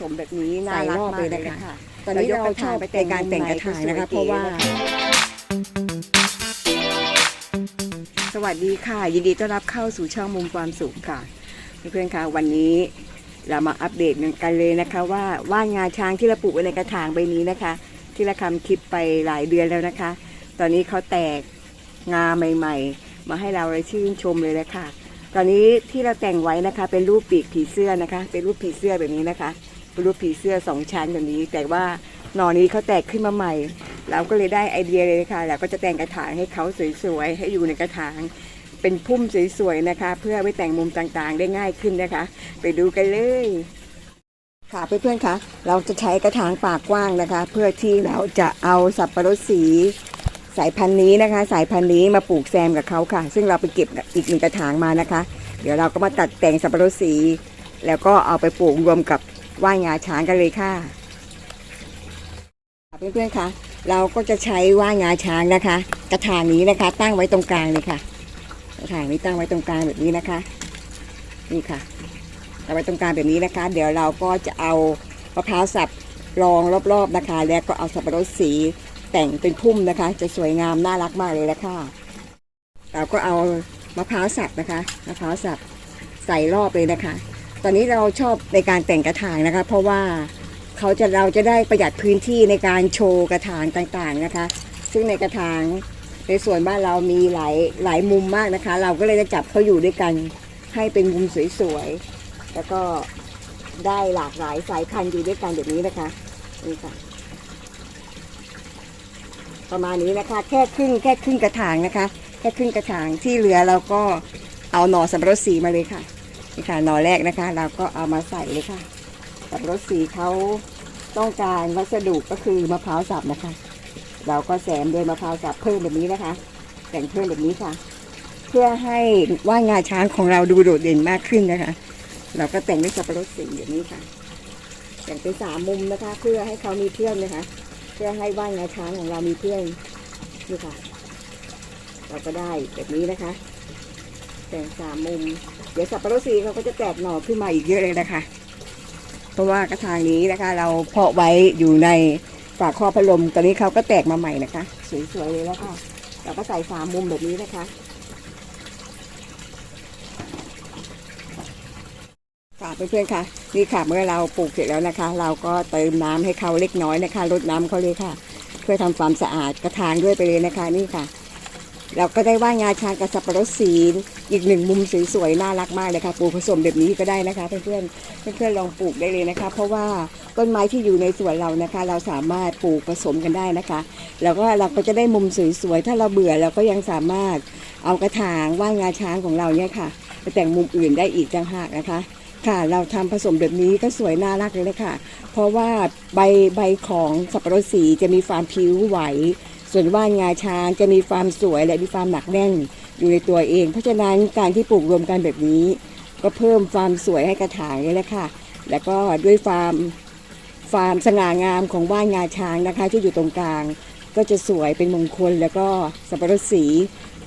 สมแบบนี้น่าใส่รักรอบมากเลเลยยนะนะคะคะตอนนี้เราชอบในการแต่งกระถางนะคะ เพราะว่า สวัสดีค่ะ ยินดีต้อนรับเข้าสู่ช่องมุมความสุขค่ะ เพื่อนๆค่ะวันนี้เรามาอัปเดตกันเลยนะคะว่าว่านงาช้างที่เราปลูกไว้ในกระถางใบนี้นะคะ ที่เราทำคลิปไปหลายเดือนแล้วนะคะ ตอนนี้เขาแตกงาใหม่ ๆ มาให้เราเลยชื่นชมเลยนะคะตอนนี้ที่เราแต่งไว้นะคะ เป็นรูปปีกผีเสื้อนะคะ เป็นรูปผีเสื้อแบบนี้นะคะเป็น รูปผีเสื้อสองชั้นแบบนี้ แต่ว่าหนอนี้เขาแตกขึ้นมาใหม่ เราก็เลยได้ไอเดียเลยค่ะเราก็จะแต่งกระถางให้เขาสวยๆให้อยู่ในกระถาง เป็นพุ่มสวยๆนะคะ เพื่อไว้แต่งมุมต่างๆ ได้ง่ายขึ้นนะคะ ไปดูกันเลยค่ะเพื่อนๆคะเราจะใช้กระถางปากกว้างนะคะ เพื่อที่เราจะเอาสับปะรดสีสายพันธุ์นี้นะคะ สายพันธุ์นี้มาปลูกแซมกับเขาค่ะ ซึ่งเราไปเก็บอีกหนึ่งกระถางมานะคะ เดี๋ยวเราก็มาตัดแต่งสับปะรดสี แล้วก็เอาไปปลูกรวมกับ ว่านงาช้างกันเลยค่ะเพื่อนๆคะเราก็จะใช้ว่านงาช้างนะคะ กระถางนี้นะคะ ตั้งไว้ตรงกลางเลยค่ะ กระถางนี้ตั้งไว้ตรงกลางแบบนี้นะคะ นี่ค่ะเอาไว้ตรงกลางแบบนี้นะคะ เดี๋ยวเราก็จะเอามะพร้าวสับรองรอบๆนะคะ แล้วก็เอาสับปะรดสีแต่งเป็นพุ่มนะคะ จะสวยงามน่ารักมากเลยละค่ะ เราก็เอามะพร้าวสับนะคะมะพร้าวสับใส่รอบเลยนะคะ ตอนนี้เราชอบในการแต่งกระถางนะคะ เพราะว่าเขาจะเราจะได้ประหยัดพื้นที่ในการโชว์กระถางต่างๆนะคะ ซึ่งในกระถางในส่วนบ้านเรามีหลายหลายมุมมากนะคะ เราก็เลยจะจับเขาอยู่ด้วยกันให้เป็นมุมสวยๆแล้วก็ได้หลากหลายสายพันธุ์อยู่ด้วยกันแบบนี้นะคะนี่ค่ะประมาณนี้นะคะ แค่ครึ่งแค่ครึ่งกระถางนะคะ แค่ครึ่งกระถางที่เหลือเราก็เอาหน่อสับปะรดสีมาเลยค่ะ นี่ค่ะหน่อแรกนะคะ เราก็เอามาใส่เลยค่ะสับปรดสีเขาต้องการวัสดุก็คือมะพร้าวสับนะคะ เราก็แซมด้วยมะพร้าวสับเพิ่มแบบนี้นะคะแต่งเพิ่มแบบนี้ค่ะ เพื่อให้ว่างาช้างของเราดูโดดเด่นมากขึ้นนะคะ เราก็แต่งด้วยสับปะรดสีแบบนี้ค่ะแต่งเป็นสามมุมนะคะ เพื่อให้เขามีเพื่อนนะคะ เพื่อให้ว่างาช้างของเรามีเพื่อนนี่ค่ะ เราก็ได้แบบนี้นะคะ แต่งสามมุม เดี๋ยวสับปะรดสีเขาก็จะแตกหน่อขึ้นมาอีกเยอะเลยนะคะ เพราะว่ากระถางนี้นะคะ เราเพาะไว้อยู่ในฝาครอบพัดลมตอนนี้เขาก็แตกมาใหม่นะคะ สวยๆเลยแล้วค่ะเราก็ใส่สามมุมแบบนี้นะคะค่ะเพื่อนๆค่ะนี่ค่ะเมื่อเราปลูกเสร็จแล้วนะคะ เราก็เติมน้ำให้เขาเล็กน้อยนะคะลดน้ำเขาเลยค่ะ เพื่อทำความสะอาดกระถางด้วยไปเลยนะคะนี่ค่ะ เราก็ได้ว่างาช้างกับสับปะรดสีอีกหนึ่งมุมสวยๆน่ารักมากเลยค่ะปลูกผสมแบบนี้ก็ได้นะคะเพื่อนๆเพื่อนๆลองปลูกได้เลยนะคะ เพราะว่าต้นไม้ที่อยู่ในสวนเรานะคะ เราสามารถปลูกผสมกันได้นะคะ แล้วก็เราก็จะได้มุมสวยๆถ้าเราเบื่อเราก็ยังสามารถเอากระถางว่างาช้างของเราเนี่ยค่ะไปแต่งมุมอื่นได้อีกต่างหากนะคะ ค่ะเราทำผสมแบบนี้ก็สวยน่ารักเลยค่ะ เพราะว่าใบใบของสับปะรดสีจะมีความผิวไหว ส่วนว่านงาช้างจะมีความสวยและมีความหนักแน่นอยู่ในตัวเอง เพราะฉะนั้นการที่ปลูกรวมกันแบบนี้ ก็เพิ่มความสวยให้กระถางเลยแหละค่ะ แล้วก็ด้วยความความสง่างามของว่านงาช้างนะคะ ที่อยู่ตรงกลาง ก็จะสวยเป็นมงคลแล้วก็สับปะรดสี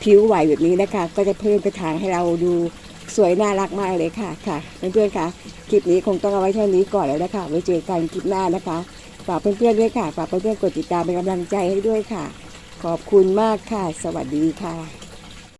ผิวไหวแบบนี้นะคะ ก็จะเพิ่มกระถางให้เราดูสวยน่ารักมากเลยค่ะค่ะเพื่อนๆค่ะคลิปนี้คงต้องเอาไว้เท่านี้ก่อนแล้วนะคะไว้เจอกันคลิปหน้านะคะ ฝากเพื่อนๆด้วยค่ะ ฝากเพื่อนๆกดติดตามเป็นกำลังใจให้ด้วยค่ะ ขอบคุณมากค่ะ สวัสดีค่ะ